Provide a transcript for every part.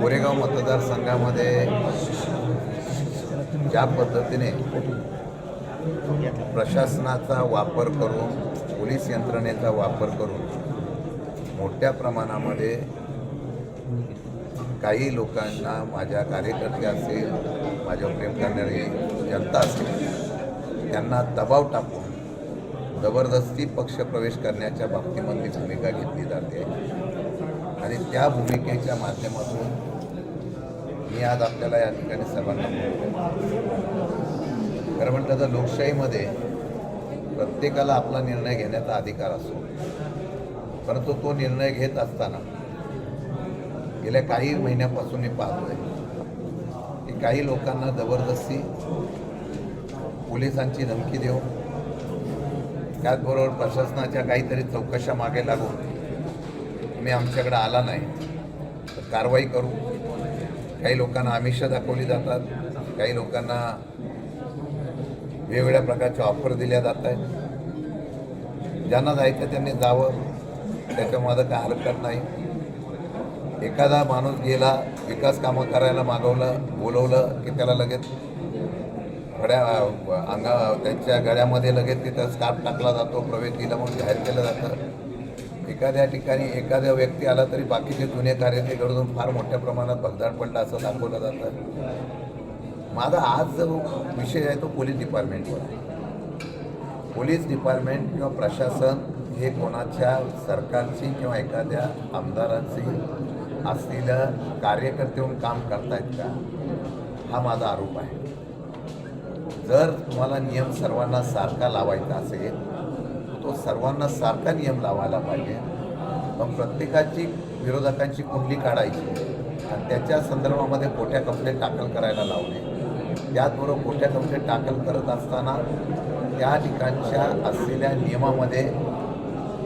कोरेगाव मतदारसंघामध्ये ज्या पद्धतीने प्रशासनाचा वापर करून पोलीस यंत्रणेचा वापर करून मोठ्या प्रमाणामध्ये काही लोकांना माझ्या कार्यकर्ते असेल माझ्या प्रेम करणारी जनता असेल त्यांना दबाव टाकून जबरदस्ती पक्षप्रवेश करण्याच्या बाबतीमध्ये भूमिका घेतली जाते. आणि त्या भूमिकेच्या माध्यमातून मी आज आपल्याला या ठिकाणी सर्वांना बोलतो खरं म्हटलं तर लोकशाहीमध्ये प्रत्येकाला आपला निर्णय घेण्याचा अधिकार असतो. परंतु तो निर्णय घेत असताना गेल्या काही महिन्यापासून मी पाहतोय की काही लोकांना जबरदस्ती पोलिसांची धमकी देऊन त्याचबरोबर प्रशासनाच्या काहीतरी चौकशा मागे लागून तुम्ही आमच्याकडे आला नाही तर कारवाई करू. काही लोकांना आमिषं दाखवली जातात काही लोकांना वेगवेगळ्या प्रकारच्या ऑफर दिल्या जात आहेत. ज्यांना जायचं त्यांनी जावं त्याच्यामध्ये काय हरकत नाही. एखादा माणूस गेला विकास कामं करायला मागवलं बोलवलं की त्याला लगेच घड्या अंगा त्यांच्या गळ्यामध्ये लगेच तिथं स्कार्फ टाकला जातो प्रवेश दिला म्हणून जाहीर केलं जातं. एखाद्या ठिकाणी एखाद्या व्यक्ती आला तरी बाकीचे जुने कार्य ते घडून फार मोठ्या प्रमाणात भगदाड पडलं असं दाखवलं जातं. माझा आज जो विषय आहे तो पोलीस डिपार्टमेंटवर आहे. पोलीस डिपार्टमेंट किंवा प्रशासन हे कोणाच्या सरकारची किंवा एखाद्या आमदारांची असलेलं कार्यकर्ते होऊन काम करतायत का? हा माझा आरोप आहे. जर तुम्हाला नियम सर्वांना सारखा लावायचा असेल तो सर्वांना सारखा नियम लावायला पाहिजे. मग प्रत्येकाची विरोधकांची कुंडली काढायची. आणि त्याच्या संदर्भामध्ये खोट्या कंप्लेंट दाखल करायला लावणे त्याचबरोबर खोट्या कंप्लेंट दाखल करत असताना त्या ठिकाणच्या असलेल्या नियमामध्ये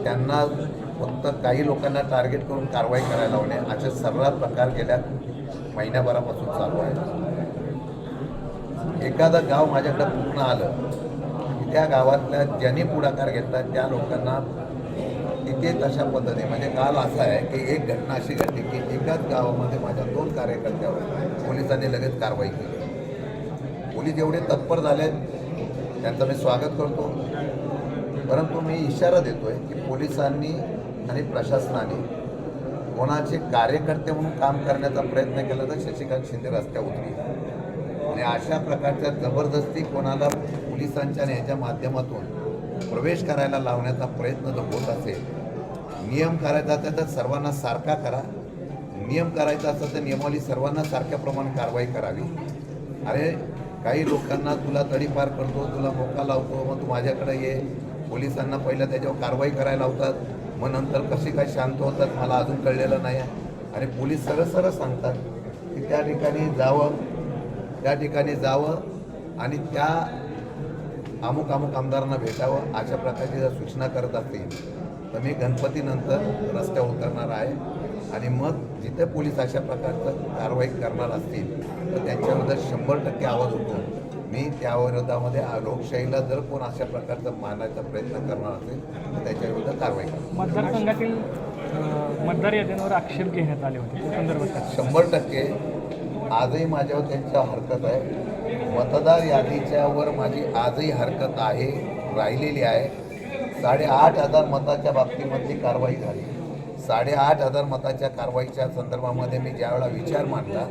त्यांना फक्त काही लोकांना टार्गेट करून कारवाई करायला लावणे असे सर्रास प्रकार गेल्या महिन्याभरापासून चालू आहे एखादं गाव माझ्याकडं पूर्ण आलं. त्या गावातल्या ज्यांनी पुढाकार घेतला त्या लोकांना तिथेच अशा पद्धतीने म्हणजे काल असं आहे की एक घटना अशी घडली की एकाच गावामध्ये माझ्या दोन कार्यकर्त्यावर पोलिसांनी लगेच कारवाई केली. पोलीस एवढे तत्पर झालेत त्यांचं मी स्वागत करतो. परंतु मी इशारा देतोय की पोलिसांनी आणि प्रशासनाने कोणाचे कार्यकर्ते म्हणून काम करण्याचा प्रयत्न केला तर शशिकांत शिंदे रस्त्या उतरी आणि अशा प्रकारच्या जबरदस्ती कोणाला पोलिसांच्या आणि ह्याच्या माध्यमातून प्रवेश करायला लावण्याचा प्रयत्न जर होत असेल नियम करायचा असेल तर सर्वांना सारखा करा. नियम करायचा असेल तर नियमावली सर्वांना सारख्या प्रमाणे कारवाई करावी. अरे काही लोकांना तुला तडीपार करतो तुला मोका लावतो मग तू माझ्याकडे ये. पोलिसांना पहिलं त्याच्यावर कारवाई करायला लावतात. मग नंतर कशी काय शांत होतात मला अजून कळलेलं नाही. आणि पोलीस सरळ सरळ सांगतात की त्या ठिकाणी जावं. त्या ठिकाणी जावं आणि त्या अमुक अमुक आमदारांना भेटावं अशा प्रकारची जर सूचना करत असतील तर मी गणपतीनंतर रस्त्यावर उतरणार आहे. आणि मग जिथे पोलीस अशा प्रकारचं कारवाई करणार असतील तर त्यांच्याविरुद्ध शंभर टक्के आवाज उठून मी त्या विरोधामध्ये आ- लोकशाहीला जर कोण अशा प्रकारचं मानायचा प्रयत्न करणार असेल तर त्याच्याविरुद्ध कारवाई मतदारसंघातील मतदार याद्यांवर आक्षेप घेण्यात आले होते? शंभर टक्के आजही माझ्यावर त्यांच्या हरकत आहे. मतदार यादीच्या वर माझी आजही हरकत आहे राहिलेली आहे. साडेआठ हजार मताच्या बाबतीमधली कारवाई झाली. साडेआठ हजार मताच्या कारवाईच्या संदर्भामध्ये मी ज्यावेळेला विचार मांडला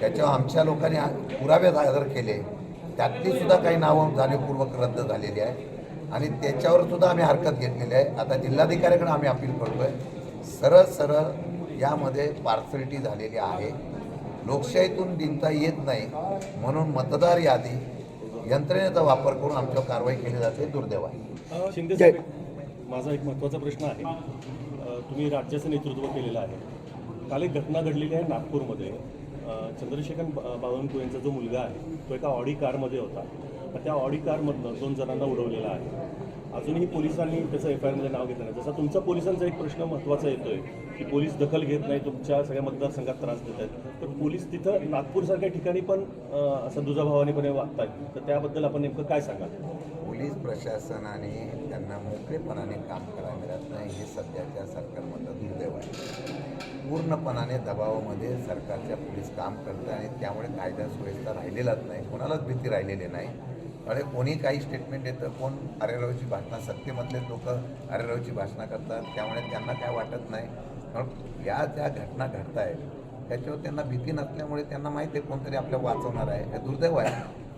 त्याच्यावर आमच्या लोकांनी पुरावे सादर केले. त्यातली सुद्धा काही नावं जाणीवपूर्वक रद्द झालेली आहे. आणि त्याच्यावर सुद्धा आम्ही हरकत घेतलेली आहे. आता जिल्हाधिकाऱ्याकडे आम्ही अपील करतो आहे सरळ सरळ यामध्ये पार्सलिटी झालेली आहे. लोकशाहीतून दिनता येत नाही म्हणून मतदार यादी यंत्रणेचा वापर करून आमच्यावर कारवाई केली जाते दुर्दैव आहे. शिंदे साहेब माझा एक महत्त्वाचा प्रश्न आहे. तुम्ही राज्याचं नेतृत्व केलेलं आहे. काल एक घटना घडलेली आहे नागपूरमध्ये. चंद्रशेखर बा- बावनकुळे यांचा जो मुलगा आहे तो एका ऑडी कारमध्ये होता. त्या ऑडी कारमधनं दोन जणांना उडवलेला आहे. अजूनही पोलिसांनी त्याचं एफ आय आरमध्ये नाव घेतलं नाही. जसा तुमचा पोलिसांचा एक प्रश्न महत्त्वाचा येतोय की पोलीस दखल घेत नाही तुमच्या सगळ्या मतदारसंघात त्रास देत आहेत तर पोलीस तिथं नागपूरसारख्या ठिकाणी पण असं दुजाभावानेपणे वागतायत. तर त्याबद्दल आपण नेमकं काय सांगाल? पोलीस प्रशासनाने त्यांना मोकळेपणाने काम करायला मिळत नाही हे सध्याच्या सरकारमधलं दुर्दैव आहे. पूर्णपणाने दबावामध्ये सरकारच्या पोलीस काम करतं आणि त्यामुळे कायदा सुव्यवस्था राहिलेलाच नाही कोणालाच भीती राहिलेली नाही. त्यामुळे कोणी काही स्टेटमेंट देतं कोण आर्यरावची भाषणा सत्तेमधले लोक आर्यरावची भाषणा करतात त्यामुळे त्यांना काय वाटत नाही. म्हणून या ज्या घटना घडत आहेत त्याच्यावर त्यांना भीती नसल्यामुळे त्यांना माहिती आहे कोणतरी आपल्या वाचवणार आहे. हे दुर्दैव आहे.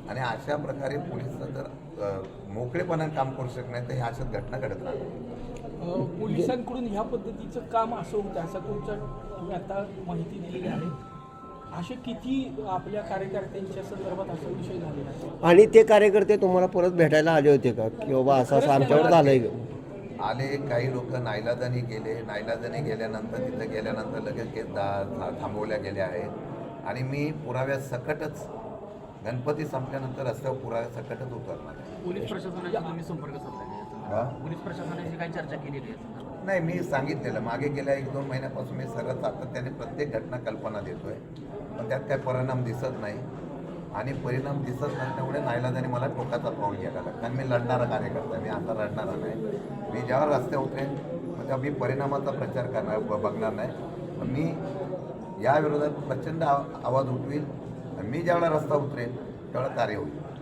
आणि अशा प्रकारे पोलीस जर मोकळेपणाने काम करू शकत नाही तर ह्या अशाच घटना घडत राहतात. पोलिसांकडून ह्या पद्धतीचं काम असं होतं असं तुमच्या तुम्ही आता माहिती दिलेली आहे. असे किती आपल्या कार्यकर्त्यांच्या संदर्भात असा विषय झालेला आणि ते कार्यकर्ते तुम्हाला परत भेटायला आले होते का? की बाबा असं असं आमच्यावर झालंय. आले काही लोक नाईलाजाने गेले. नाईलाजाने गेल्यानंतर तिथं गेल्यानंतर लगेच केस थांबवल्या गेल्या आहेत. आणि मी पुराव्या सकटच गणपती संपल्यानंतर रस्त्यावर पुराव्या सकटच उतरणार आहे. पोलीस प्रशासनाशी तुम्ही संपर्क? हा? पोलीस प्रशासनाशी काही चर्चा केलेली आहे? नाही मी सांगितलेलं. मागे गेल्या एक दोन महिन्यापासून मी सरळ सातत्याने प्रत्येक घटना कल्पना देतोय. पण त्यात काही परिणाम दिसत नाही. आणि परिणाम दिसत नसल्यामुळे नाईलाजाने मला टोकाचा पाऊल घ्यायला लागला कारण मी लढणारा कार्यकर्ता. मी आता लढणारा नाही. मी जेव्हा रस्त्यावर उतरेन तेव्हा मी परिणामाचा प्रचार करणार बघणार नाही. पण मी या विरोधात प्रचंड आव- आवाज उठवील. आणि मी ज्यावेळेला रस्ता उतरेन त्यावेळेला कार्य होईल.